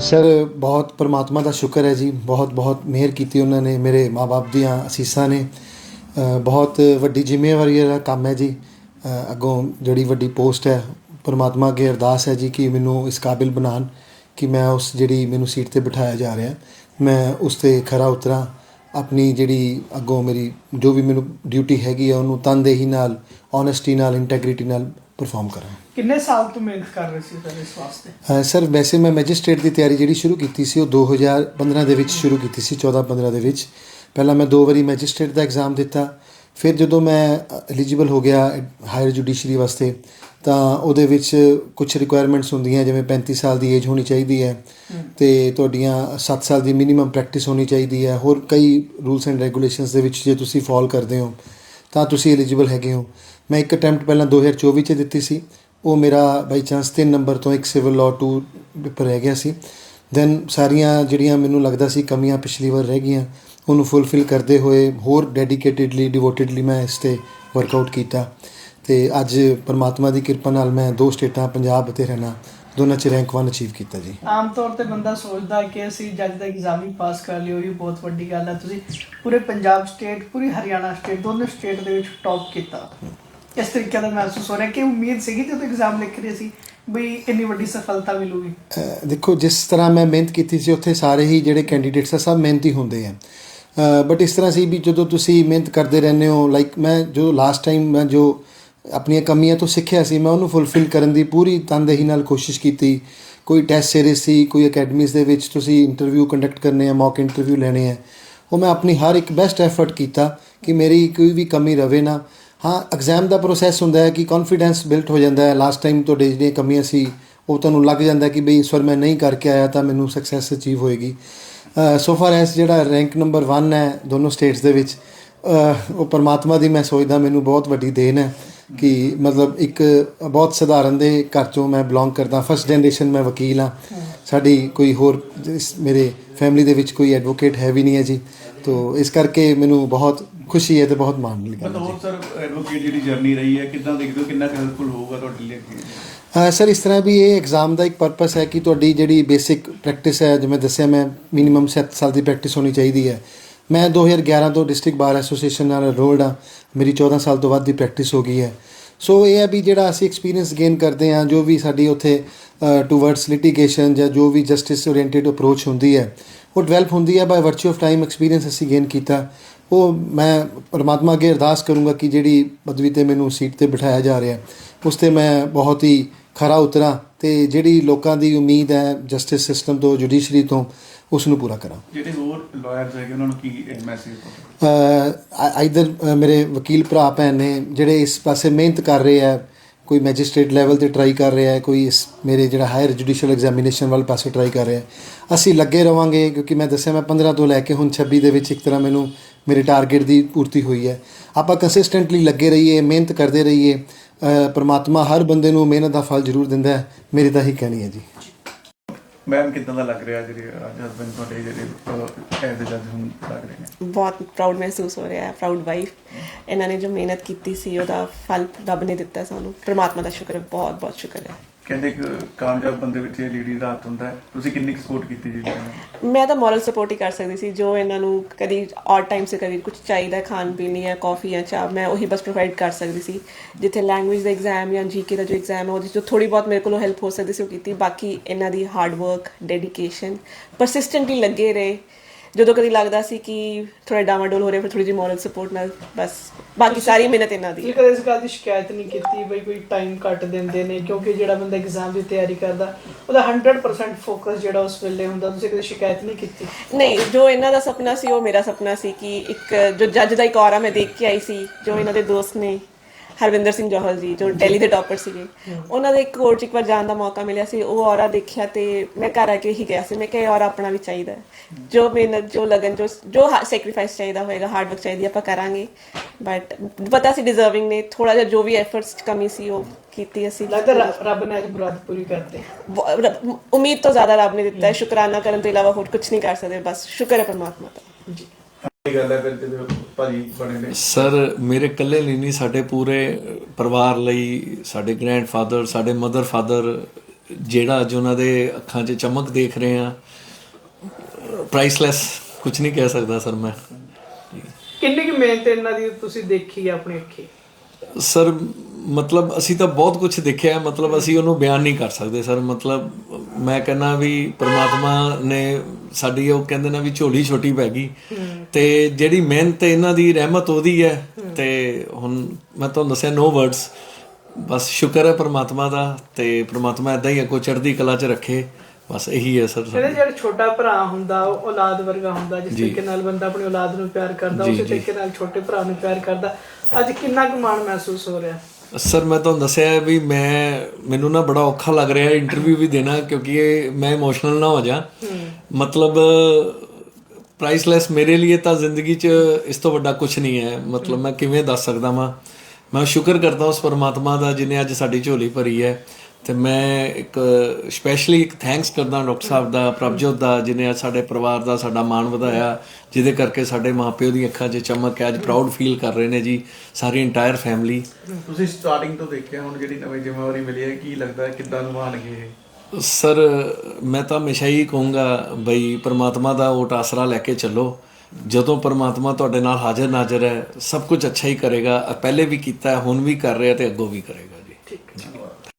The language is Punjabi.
ਸਰ, ਬਹੁਤ ਪਰਮਾਤਮਾ ਦਾ ਸ਼ੁਕਰ ਹੈ ਜੀ। ਬਹੁਤ ਬਹੁਤ ਮਿਹਰ ਕੀਤੀ ਉਹਨਾਂ ਨੇ, ਮੇਰੇ ਮਾਪੇ ਦੀਆਂ ਅਸੀਸਾਂ ਨੇ। ਬਹੁਤ ਵੱਡੀ ਜ਼ਿੰਮੇਵਾਰੀ ਦਾ ਕੰਮ ਹੈ ਜੀ। ਅੱਗੋਂ ਜਿਹੜੀ ਵੱਡੀ ਪੋਸਟ ਹੈ, ਪਰਮਾਤਮਾ ਅੱਗੇ ਅਰਦਾਸ ਹੈ ਜੀ ਕਿ ਮੈਨੂੰ ਇਸ ਕਾਬਿਲ ਬਣਾਉਣ ਕਿ ਮੈਂ ਉਸ ਜਿਹੜੀ ਮੈਨੂੰ ਸੀਟ ਤੇ ਬਿਠਾਇਆ ਜਾ ਰਿਹਾ। ਮੈਂ ਉਸ ਤੇ ਖਰਾ ਉਤਰਾਂ। ਆਪਣੀ ਜਿਹੜੀ ਅੱਗੋਂ ਮੇਰੀ ਜੋ ਵੀ ਮੈਨੂੰ ਡਿਊਟੀ ਹੈਗੀ ਹੈ ਉਹਨੂੰ ਤਨਦੇਹੀ ਨਾਲ ਓਨੈਸਟੀ ਨਾਲ ਇੰਟੈਗ੍ਰਿਟੀ ਨਾਲ ਪਰਫਾਰਮ ਕਰਾਂ। ਕਿੰਨੇ ਸਾਲ ਤੋਂ ਮਿਹਨਤ ਕਰ ਰਹੇ ਸੀ ਸਰ ਇਸ ਵਾਸਤੇ? ਸਰ, ਵੈਸੇ ਮੈਂ ਮੈਜਿਸਟ੍ਰੇਟ ਦੀ ਤਿਆਰੀ ਜਿਹੜੀ ਸ਼ੁਰੂ ਕੀਤੀ ਸੀ, ਉਹ 2015 ਦੇ ਵਿੱਚ ਸ਼ੁਰੂ ਕੀਤੀ ਸੀ 14-15 ਦੇ ਵਿੱਚ। ਪਹਿਲਾਂ ਮੈਂ ਦੋ ਵਾਰੀ ਮੈਜਿਸਟ੍ਰੇਟ ਦਾ ਐਗਜ਼ਾਮ ਦਿੱਤਾ। ਫਿਰ ਜਦੋਂ ਮੈਂ ਐਲੀਜੀਬਲ ਹੋ ਗਿਆ ਹਾਇਰ ਜੁਡੀਸ਼ਰੀ ਵਾਸਤੇ, ਤਾਂ ਉਹਦੇ ਵਿੱਚ ਕੁਝ ਰਿਕੁਆਇਰਮੈਂਟਸ ਹੁੰਦੀਆਂ, ਜਿਵੇਂ 35 ਸਾਲ ਦੀ ਏਜ ਹੋਣੀ ਚਾਹੀਦੀ ਹੈ ਤੇ ਤੁਹਾਡੀਆਂ 7 ਸਾਲ ਦੀ ਮਿਨੀਮਮ ਪ੍ਰੈਕਟਿਸ ਹੋਣੀ ਚਾਹੀਦੀ ਹੈ। ਹੋਰ ਕਈ ਰੂਲਸ ਐਂਡ ਰੈਗੂਲੇਸ਼ਨਸ ਦੇ ਵਿੱਚ ਜੇ ਤੁਸੀਂ ਫਾਲ ਕਰਦੇ ਹੋ, ਤਾਂ ਤੁਸੀਂ ਐਲੀਜੀਬਲ ਹੈਗੇ ਹੋ। ਮੈਂ ਇੱਕ ਅਟੈਂਪਟ ਪਹਿਲਾਂ 2024 ਚ ਦਿੱਤੀ ਸੀ। ਉਹ ਮੇਰਾ ਬਾਈ ਚਾਂਸ 3 ਨੰਬਰ ਤੋਂ ਇੱਕ ਸਿਵਲ ਲਾਅ 2 ਪੇਪਰ ਰਹਿ ਗਿਆ ਸੀ। ਦੈਨ ਸਾਰੀਆਂ ਜਿਹੜੀਆਂ ਮੈਨੂੰ ਲੱਗਦਾ ਸੀ ਕਮੀਆਂ ਪਿਛਲੀ ਵਾਰ ਰਹਿ ਗਈਆਂ, ਉਹਨੂੰ ਫੁੱਲਫਿਲ ਕਰਦੇ ਹੋਏ ਹੋਰ ਡੈਡੀਕੇਟਿਡਲੀ ਡਿਵੋਟਿਡਲੀ ਮੈਂ ਇਸ ਤੇ ਵਰਕਆਊਟ ਕੀਤਾ। ਤੇ ਅੱਜ ਪਰਮਾਤਮਾ ਦੀ ਕਿਰਪਾ ਨਾਲ ਮੈਂ ਦੋ ਸਟੇਟਾਂ, ਪੰਜਾਬ ਅਤੇ ਹਰਿਆਣਾ ਦੋਨਾਂ ਚ ਰੈਂਕ 1 ਅਚੀਵ ਕੀਤਾ ਜੀ। ਆਮ ਤੌਰ ਤੇ ਬੰਦਾ ਸੋਚਦਾ ਕਿ ਅਸੀਂ ਜੱਜ ਦਾ ਐਗਜ਼ਾਮ ਹੀ ਪਾਸ ਕਰ ਲਿਓ ਇਹ ਬਹੁਤ ਵੱਡੀ ਗੱਲ ਹੈ। ਤੁਸੀਂ ਪੂਰੇ ਪੰਜਾਬ ਸਟੇਟ ਪੂਰੀ ਹਰਿਆਣਾ ਸਟੇਟ ਦੋਨੋਂ ਸਟੇਟ ਦੇ ਵਿੱਚ ਟੌਪ ਕੀਤਾ। ਇਸ ਤਰੀਕੇ ਦਾ ਮਹਿਸੂਸ ਹੋ ਰਿਹਾ ਕਿ ਉਮੀਦ ਸੀਗੀ ਜਦੋਂ ਐਗਜ਼ਾਮ ਲਿਖ ਰਹੇ ਸੀ ਵੀ ਇੰਨੀ ਵੱਡੀ ਸਫਲਤਾ ਮਿਲੂਗੀ। ਦੇਖੋ, ਜਿਸ ਤਰ੍ਹਾਂ ਮੈਂ ਮਿਹਨਤ ਕੀਤੀ ਸੀ, ਉੱਥੇ ਸਾਰੇ ਹੀ ਜਿਹੜੇ ਕੈਂਡੀਡੇਟਸ ਆ, ਸਭ ਮਿਹਨਤੀ ਹੁੰਦੇ ਆ। ਬਟ ਇਸ ਤਰ੍ਹਾਂ ਸੀ ਵੀ ਜਦੋਂ ਤੁਸੀਂ ਮਿਹਨਤ ਕਰਦੇ ਰਹਿੰਦੇ ਹੋ ਲਾਈਕ ਮੈਂ ਜੋ ਲਾਸਟ ਟਾਈਮ ਮੈਂ ਜੋ ਆਪਣੀਆਂ ਕਮੀਆਂ ਤੋਂ ਸਿੱਖਿਆ ਸੀ, ਮੈਂ ਉਹਨੂੰ ਫੁੱਲਫਿਲ ਕਰਨ ਦੀ ਪੂਰੀ ਤਨਦੇਹੀ ਨਾਲ ਕੋਸ਼ਿਸ਼ ਕੀਤੀ। ਕੋਈ ਟੈਸਟ ਸੀਰੀਜ਼ ਸੀ, ਕੋਈ ਅਕੈਡਮੀਜ਼ ਦੇ ਵਿੱਚ ਤੁਸੀਂ ਇੰਟਰਵਿਊ ਕੰਡਕਟ ਕਰਨੇ ਆ ਮੌਕ ਇੰਟਰਵਿਊ ਲੈਣੇ ਆ। ਉਹ ਮੈਂ ਆਪਣੀ ਹਰ ਇੱਕ ਬੈਸਟ ਐਫਰਟ ਕੀਤਾ ਕਿ ਮੇਰੀ ਕੋਈ ਵੀ ਕਮੀ ਰਵੇ ਨਾ। ਹਾਂ ਐਗਜ਼ਾਮ ਦਾ ਪ੍ਰੋਸੈਸ ਹੁੰਦਾ ਹੈ ਕਿ ਕੌਨਫੀਡੈਂਸ ਬਿਲਟ ਹੋ ਜਾਂਦਾ ਹੈ। ਲਾਸਟ ਟਾਈਮ ਤੁਹਾਡੇ ਜਿਹੜੀਆਂ ਕਮੀਆਂ ਸੀ ਉਹ ਤੁਹਾਨੂੰ ਲੱਗ ਜਾਂਦਾ ਕਿ ਬਈ ਇਸ ਵਾਰ ਮੈਂ ਨਹੀਂ ਕਰਕੇ ਆਇਆ ਤਾਂ ਮੈਨੂੰ ਸਕਸੈਸ ਅਚੀਵ ਹੋਏਗੀ। ਸੋ ਫਾਰ ਐਸ ਜਿਹੜਾ ਰੈਂਕ ਨੰਬਰ 1 ਹੈ ਦੋਨੋਂ ਸਟੇਟਸ ਦੇ ਵਿੱਚ ਉਹ ਪਰਮਾਤਮਾ ਦੀ ਮੈਂ ਸੋਚਦਾ ਮੈਨੂੰ ਬਹੁਤ ਵੱਡੀ ਦੇਣ ਹੈ ਕਿ ਮਤਲਬ ਇੱਕ ਬਹੁਤ ਸਧਾਰਨ ਦੇ ਘਰ ਚੋਂ ਮੈਂ ਬਿਲੋਂਗ ਕਰਦਾ ਫਸਟ ਜਨਰੇਸ਼ਨ ਮੈਂ ਵਕੀਲ ਹਾਂ। ਸਾਡੀ ਕੋਈ ਹੋਰ ਮੇਰੇ ਫੈਮਿਲੀ ਦੇ ਵਿੱਚ ਕੋਈ ਐਡਵੋਕੇਟ ਹੈ ਵੀ ਨਹੀਂ ਹੈ ਜੀ। ਤੋ ਇਸ ਕਰਕੇ ਮੈਨੂੰ ਬਹੁਤ ਖੁਸ਼ੀ ਹੈ ਤੇ ਬਹੁਤ ਮਾਣ ਮਿਲ ਮਤਲਬ ਗਿਆ ਹੋਰ ਸਰ ਐਡਵੋਕੇਟ ਜਿਹੜੀ ਜਰਨੀ ਰਹੀ ਹੈ ਕਿੱਦਾਂ ਦੇਖਦੇ ਹੋ ਕਿੰਨਾ ਹੈਲਪਫੁਲ ਹੋਊਗਾ ਤੁਹਾਡੇ ਲਈ ਅੱਗੇ? ਅਹ ਸਰ ਇਸ ਤਰ੍ਹਾਂ ਵੀ ਇਹ ਐਗਜ਼ਾਮ ਦਾ ਇੱਕ ਪਰਪਸ ਹੈ ਕਿ ਤੁਹਾਡੀ ਜਿਹੜੀ ਬੇਸਿਕ ਪ੍ਰੈਕਟਿਸ ਹੈ ਜਿਵੇਂ ਦੱਸਿਆ ਮੈਂ ਮਿਨੀਮਮ 7 ਸਾਲ ਦੀ ਪ੍ਰੈਕਟਿਸ ਹੋਣੀ ਚਾਹੀਦੀ ਹੈ। ਮੈਂ 2011 ਤੋਂ ਡਿਸਟ੍ਰਿਕਟ ਬਾਰ ਐਸੋਸੀਏਸ਼ਨ ਨਾਲ ਐਨਰੋਲਡ ਹਾਂ ਮੇਰੀ 14 ਸਾਲ ਤੋਂ ਵੱਧ ਦੀ ਪ੍ਰੈਕਟਿਸ ਹੋ ਗਈ ਹੈ। ਸੋ ਇਹ ਹੈ ਵੀ ਜਿਹੜਾ ਅਸੀਂ ਐਕਸਪੀਰੀਅੰਸ ਗੇਨ ਕਰਦੇ ਹਾਂ ਜੋ ਵੀ ਸਾਡੀ ਉੱਥੇ ਟੂਵਰਡਸ ਲਿਟੀਗੇਸ਼ਨ ਜਾਂ ਜੋ ਵੀ ਜਸਟਿਸ ਓਰੀਐਂਟਡ ਅਪਰੋਚ ਹੁੰਦੀ ਹੈ ਉਹ ਡਿਵੈਲਪ ਹੁੰਦੀ ਹੈ by virtue of time experience ਅਸੀਂ ਗੇਨ ਕੀਤਾ। ਉਹ ਮੈਂ ਪਰਮਾਤਮਾ ਅੱਗੇ ਅਰਦਾਸ ਕਰੂੰਗਾ ਕਿ ਜਿਹੜੀ ਪਦਵੀ ਤੇ ਮੈਨੂੰ ਸੀਟ ਤੇ ਬਿਠਾਇਆ ਜਾ ਰਿਹਾ ਉਸ ਤੇ ਮੈਂ ਬਹੁਤ ਹੀ ਖਰਾ ਉਤਰਾਂ ਤੇ ਜਿਹੜੀ ਲੋਕਾਂ ਦੀ ਉਮੀਦ ਹੈ ਜਸਟਿਸ ਸਿਸਟਮ ਤੋਂ ਜੁਡੀਸ਼ਰੀ ਤੋਂ ਉਸ ਨੂੰ ਪੂਰਾ ਕਰਾਂ। ਜਿਹੜੇ ਹੋਰ ਲਾਇਰਸ ਹੈਗੇ ਉਹਨਾਂ ਨੂੰ ਕੀ ਮੈਸੇਜ ਆਈਦਰ ਮੇਰੇ ਵਕੀਲ ਭਰਾ ਭੈਣ ਨੇ ਜਿਹੜੇ ਇਸ ਪਾਸੇ ਮਿਹਨਤ ਕਰ ਰਹੇ ਆ ਕੋਈ ਮੈਜਿਸਟ੍ਰੇਟ ਲੈਵਲ ਤੇ ਟਰਾਈ ਕਰ ਰਿਹਾ ਹੈ, ਕੋਈ ਇਸ ਮੇਰੇ ਜਿਹੜਾ ਹਾਇਰ ਜੁਡੀਸ਼ੀਅਲ ਐਗਜ਼ਾਮੀਨੇਸ਼ਨ ਵਾਲੇ ਪਾਸੇ ਟਰਾਈ ਕਰ ਰਿਹਾ ਅਸੀਂ ਲੱਗੇ ਰਵਾਂਗੇ ਕਿਉਂਕਿ ਮੈਂ ਦੱਸਿਆ ਮੈਂ 15 ਤੋਂ ਲੈ ਕੇ ਹੁਣ 26 ਦੇ ਵਿੱਚ ਇੱਕ ਤਰ੍ਹਾਂ ਮੈਨੂੰ ਮੇਰੇ ਟਾਰਗੇਟ ਦੀ ਪੂਰਤੀ ਹੋਈ ਹੈ। ਆਪਾਂ ਕੰਸਿਸਟੈਂਟਲੀ ਲੱਗੇ ਰਹੀਏ, ਮਿਹਨਤ ਕਰਦੇ ਰਹੀਏ ਪਰਮਾਤਮਾ ਹਰ ਬੰਦੇ ਨੂੰ ਮਿਹਨਤ ਦਾ ਫਲ ਜ਼ਰੂਰ ਦਿੰਦਾ ਹੈ, ਮੇਰੀ ਤਾਂ ਹੀ ਕਹਿਣੀ ਹੈ ਜੀ। ਮੈਮ, ਕਿੱਦਾਂ ਦਾ ਲੱਗ ਰਿਹਾ ਜਿਹੜੇ ਹਸਬੰਦ ਤੁਹਾਡੇ ਜਿਹੜੇ ਐਜ਼ ਜੱਜ ਹੁਣ ਲੱਗ ਰਹੇ ਨੇ? ਬਹੁਤ ਪ੍ਰਾਊਡ ਮਹਿਸੂਸ ਹੋ ਰਿਹਾ ਹੈ ਪ੍ਰਾਊਡ ਵਾਈਫ ਇਹਨਾਂ ਨੇ ਜੋ ਮਿਹਨਤ ਕੀਤੀ ਸੀ, ਉਹਦਾ ਫਲ ਰੱਬ ਨੇ ਦਿੱਤਾ ਸਾਨੂੰ। ਪ੍ਰਮਾਤਮਾ ਦਾ ਸ਼ੁਕਰ ਹੈ ਬਹੁਤ ਬਹੁਤ ਸ਼ੁਕਰ ਹੈ। ਕਹਿੰਦੇ ਕਿ ਕਾਮਯਾਬ ਬੰਦੇ ਵਿੱਚ ਇਹ ਲੀਡਿੰਗ ਦਾ ਹੱਥ ਹੁੰਦਾ ਹੈ। ਤੁਸੀਂ ਕਿੰਨੀ ਸਪੋਰਟ ਕੀਤੀ ਜੀ ਮੈਂ ਤਾਂ ਮੋਰਲ ਸਪੋਰਟ ਹੀ ਕਰ ਸਕਦੀ ਸੀ, ਜੋ ਇਹਨਾਂ ਨੂੰ ਕਦੀ ਔਰ ਟਾਈਮ ਸੇ ਕਦੀ ਕੁਝ ਚਾਹੀਦਾ ਖਾਣ ਪੀਣ ਲਈ ਜਾਂ ਕਾਫੀ ਜਾਂ ਚਾਹ, ਮੈਂ ਉਹੀ ਬਸ ਪ੍ਰੋਵਾਈਡ ਕਰ ਸਕਦੀ ਸੀ। ਜਿੱਥੇ ਲੈਂਗੁਏਜ ਦਾ ਐਗਜ਼ਾਮ ਜਾਂ ਜੀਕੇ ਦਾ ਜੋ ਐਗਜ਼ਾਮ ਹੈ, ਉਹਦੇ 'ਚ ਜੋ ਥੋੜੀ ਬਹੁਤ ਮੇਰੇ ਕੋਲੋਂ ਹੈਲਪ ਹੋ ਸਕਦੀ ਸੀ, ਉਹ ਕੀਤੀ। ਬਾਕੀ ਇਹਨਾਂ ਦੀ ਹਾਰਡ ਵਰਕ ਡੈਡੀਕੇਸ਼ਨ ਪਰਸਿਸਟੈਂਟਲੀ ਲੱਗੇ ਰਹੇ। ਜਦੋਂ ਕਦੀ ਲੱਗਦਾ ਸੀ ਕਿ ਥੋੜਾ ਡਾਵਾਡੋਲ ਹੋ ਰਿਹਾ ਫਿਰ ਥੋੜੀ ਜਿਹੀ ਮੋਰਲ ਸਪੋਰਟ ਨਾਲ ਬਸ। ਬਾਕੀ ਸਾਰੀ ਮਿਹਨਤ ਇਹਨਾਂ ਦੀ ਤੁਸੀਂ ਹੈ। ਕਦੇ ਇਸ ਗੱਲ ਦੀ ਸ਼ਿਕਾਇਤ ਨਹੀਂ ਕੀਤੀ ਬਈ ਕੋਈ ਟਾਈਮ ਘੱਟ ਦਿੰਦੇ ਨੇ ਕਿਉਂਕਿ ਜਿਹੜਾ ਬੰਦਾ ਐਗਜ਼ਾਮ ਦੀ ਤਿਆਰੀ ਕਰਦਾ ਉਹਦਾ 100% ਫੋਕਸ ਜਿਹੜਾ ਉਸ ਵੇਲੇ ਹੁੰਦਾ ਤੁਸੀਂ ਕਦੇ ਸ਼ਿਕਾਇਤ ਨਹੀਂ ਕੀਤੀ? ਨਹੀਂ ਜੋ ਇਹਨਾਂ ਦਾ ਸੁਪਨਾ ਸੀ ਉਹ ਮੇਰਾ ਸੁਪਨਾ ਸੀ ਕਿ ਇੱਕ ਜੋ ਜੱਜ ਦਾ ਇੱਕ ਔਰਾ ਮੈਂ ਦੇਖ ਕੇ ਆਈ ਸੀ ਜੋ ਇਹਨਾਂ ਦੇ ਦੋਸਤ ਨੇ ਹਰਵਿੰਦਰ ਸਿੰਘ ਜੋਹਲ ਜੀ ਜੋ ਦਿੱਲੀ ਦੇ ਟੌਪਰ ਸੀਗੇ। ਉਹਨਾਂ ਦੇ ਇੱਕ ਕੋਰਟ 'ਚ ਇੱਕ ਵਾਰ ਜਾਣ ਦਾ ਮੌਕਾ ਮਿਲਿਆ ਸੀ ਉਹ ਔਰਾ ਦੇਖਿਆ ਤੇ ਮੈਂ ਘਰ ਆ ਕੇ ਹੀ ਗਿਆ ਸੀ ਮੈਂ ਕਿਹਾ ਔਰਾ ਆਪਣਾ ਵੀ ਚਾਹੀਦਾ। ਜੋ ਮਿਹਨਤ ਜੋ ਲਗਨ ਜੋ ਜੋ ਸੈਕਰੀਫਾਈਸ ਚਾਹੀਦਾ ਹੋਏਗਾ ਹਾਰਡ ਵਰਕ ਚਾਹੀਦੀ ਆਪਾਂ ਕਰਾਂਗੇ। ਬਟ ਪਤਾ ਸੀ ਡਿਜ਼ਰਵਿੰਗ ਨੇ ਥੋੜਾ ਜਿਹਾ ਜੋ ਵੀ ਐਫਰਟਸ ਕਮੀ ਸੀ ਉਹ ਕੀਤੀ ਅਸੀਂ। ਲੱਗਦਾ ਰੱਬ ਨੇ ਅੱਜ ਮੁਰਾਦ ਪੂਰੀ ਕਰਤੇ। ਉਮੀਦ ਤੋਂ ਜ਼ਿਆਦਾ ਰੱਬ ਨੇ ਦਿੱਤਾ ਹੈ ਸ਼ੁਕਰਾਨਾ ਕਰਨ ਤੋਂ ਇਲਾਵਾ ਹੋਰ ਕੁਝ ਨਹੀਂ ਕਰ ਸਕਦੇ ਬਸ ਸ਼ੁਕਰ ਹੈ ਪਰਮਾਤਮਾ ਦਾ। ਜੀ। ਇਹ ਗੱਲ ਹੈ ਫਿਰ ਜਦੋਂ ਭਾਜੀ ਬਣੇ ਨੇ। ਸਰ ਮੇਰੇ ਇਕੱਲੇ ਲਈ ਨਹੀਂ ਸਾਡੇ ਪੂਰੇ ਪਰਿਵਾਰ ਲਈ ਸਾਡੇ ਗ੍ਰੈਂਡਫਾਦਰ ਸਾਡੇ ਮਦਰ ਫਾਦਰ ਜਿਹੜਾ ਅੱਜ ਉਹਨਾਂ ਦੇ ਅੱਖਾਂ 'ਚ ਚਮਕ ਦੇਖ ਰਹੇ ਆ ਪ੍ਰਾਈਸਲੈਸ ਕੁਝ ਨਹੀਂ ਕਹਿ ਸਕਦਾ ਸਰ ਮੈਂ। ਕਿੰਨੀ ਕੁ ਮਿਹਨਤ ਇਹਨਾਂ ਦੀ ਤੁਸੀਂ ਦੇਖੀ ਹੈ ਆਪਣੀ ਅੱਖੀ? ਸਰ ਮਤਲਬ ਅਸੀਂ ਤਾਂ ਬਹੁਤ ਕੁਝ ਦੇਖਿਆ ਹੈ, ਮਤਲਬ ਅਸੀਂ ਉਹਨੂੰ ਬਿਆਨ ਨਹੀਂ ਕਰ ਸਕਦੇ ਸਰ। ਮਤਲਬ ਮੈਂ ਕਹਿੰਦਾ ਵੀ ਪ੍ਰਮਾਤਮਾ ਨੇ ਸਾਡੀ ਉਹ ਕਹਿੰਦੇ ਨਾ ਵੀ ਝੋਲੀ ਛੋਟੀ ਪੈ ਗਈ। ਤੇ ਜਿਹੜੀ ਮਿਹਨਤ ਇਹਨਾਂ ਦੀ ਰਹਿਮਤ ਉਹਦੀ ਹੈ ਤੇ ਹੁਣ ਮੈਂ ਤੁਹਾਨੂੰ ਦੱਸਿਆ ਨੋ ਵਰਡਸ ਬਸ ਸ਼ੁਕਰ ਹੈ ਪ੍ਰਮਾਤਮਾ ਦਾ ਤੇ ਪ੍ਰਮਾਤਮਾ ਇਦਾਂ ਹੀ ਅੱਗੋਂ ਚੜ੍ਹਦੀ ਕਲਾ 'ਚ ਰੱਖੇ। ਬਸ ਇਹੀ ਹੈ ਸਰ ਕਹਿੰਦੇ ਜਿਹੜਾ ਛੋਟਾ ਭਰਾ ਹੁੰਦਾ ਉਹ ਔਲਾਦ ਵਰਗਾ ਹੁੰਦਾ ਜਿਸ ਤਰੀਕੇ ਨਾਲ ਬੰਦਾ ਆਪਣੀ ਔਲਾਦ ਨੂੰ ਪਿਆਰ ਕਰਦਾ ਉਸੇ ਤਰੀਕੇ ਨਾਲ ਛੋਟੇ ਭਰਾ ਨੂੰ ਪਿਆਰ ਕਰਦਾ। ਅੱਜ ਕਿੰਨਾ ਕੁ ਮਾਣ ਮਹਿਸੂਸ ਹੋ ਰਿਹਾ? ਸਰ ਮੈਂ ਤੁਹਾਨੂੰ ਦੱਸਿਆ ਵੀ ਮੈਂ ਮੈਨੂੰ ਨਾ ਬੜਾ ਔਖਾ ਲੱਗ ਰਿਹਾ ਇੰਟਰਵਿਊ ਵੀ ਦੇਣਾ ਕਿਉਂਕਿ ਇਹ ਮੈਂ ਇਮੋਸ਼ਨਲ ਨਾ ਹੋ ਜਾ। ਮਤਲਬ ਪ੍ਰਾਈਸਲੈਸ ਮੇਰੇ ਲਈ ਤਾਂ ਜ਼ਿੰਦਗੀ 'ਚ ਇਸ ਤੋਂ ਵੱਡਾ ਕੁਝ ਨਹੀਂ ਹੈ। ਮਤਲਬ ਮੈਂ ਕਿਵੇਂ ਦੱਸ ਸਕਦਾ ਵਾਂ? ਮੈਂ ਸ਼ੁਕਰ ਕਰਦਾ ਉਸ ਪਰਮਾਤਮਾ ਦਾ ਜਿਨੇ ਅੱਜ ਸਾਡੀ ਝੋਲੀ ਭਰੀ ਹੈ। ਤੇ ਮੈਂ ਇੱਕ ਸਪੈਸ਼ਲੀ ਇੱਕ ਥੈਂਕਸ ਕਰਦਾ ਡਾਕਟਰ ਸਾਹਿਬ ਦਾ, ਪ੍ਰਭਜੋਤ ਦਾ, ਜਿਨੇ ਅੱਜ ਸਾਡੇ ਪਰਿਵਾਰ ਦਾ ਸਾਡਾ ਮਾਣ ਵਧਾਇਆ, ਜਿਹਦੇ ਕਰਕੇ ਸਾਡੇ ਮਾਪਿਓ ਦੀ ਅੱਖਾਂ 'ਚ ਚਮਕ ਹੈ। ਅੱਜ ਪ੍ਰਾਊਡ ਫੀਲ ਕਰ ਰਹੇ ਨੇ ਜੀ ਸਾਰੀ ਇੰਟਾਇਰ ਫੈਮਿਲੀ ਤੁਸੀਂ ਸਟਾਰਟਿੰਗ ਤੋਂ ਦੇਖਿਆ ਹੁਣ ਜਿਹੜੀ ਨਵੀਂ ਜ਼ਿੰਮੇਵਾਰੀ ਮਿਲੀ ਹੈ, ਕੀ ਲੱਗਦਾ ਹੈ, ਕਿੱਦਾਂ ਨਿਭਾਣਗੇ ਇਹ? ਸਰ, ਮੈਂ ਤਾਂ ਹਮੇਸ਼ਾ ਹੀ ਕਹੂੰਗਾ ਬਈ ਪ੍ਰਮਾਤਮਾ ਦਾ ਓਟ ਆਸਰਾ ਲੈ ਕੇ ਚੱਲੋ। ਜਦੋਂ ਪ੍ਰਮਾਤਮਾ ਤੁਹਾਡੇ ਨਾਲ ਹਾਜ਼ਰ ਨਾਜ਼ਰ ਹੈ, ਸਭ ਕੁਝ ਅੱਛਾ ਹੀ ਕਰੇਗਾ। ਪਹਿਲੇ ਵੀ ਕੀਤਾ, ਹੁਣ ਵੀ ਕਰ ਰਿਹਾ ਤੇ ਅੱਗੋਂ ਵੀ ਕਰੇਗਾ।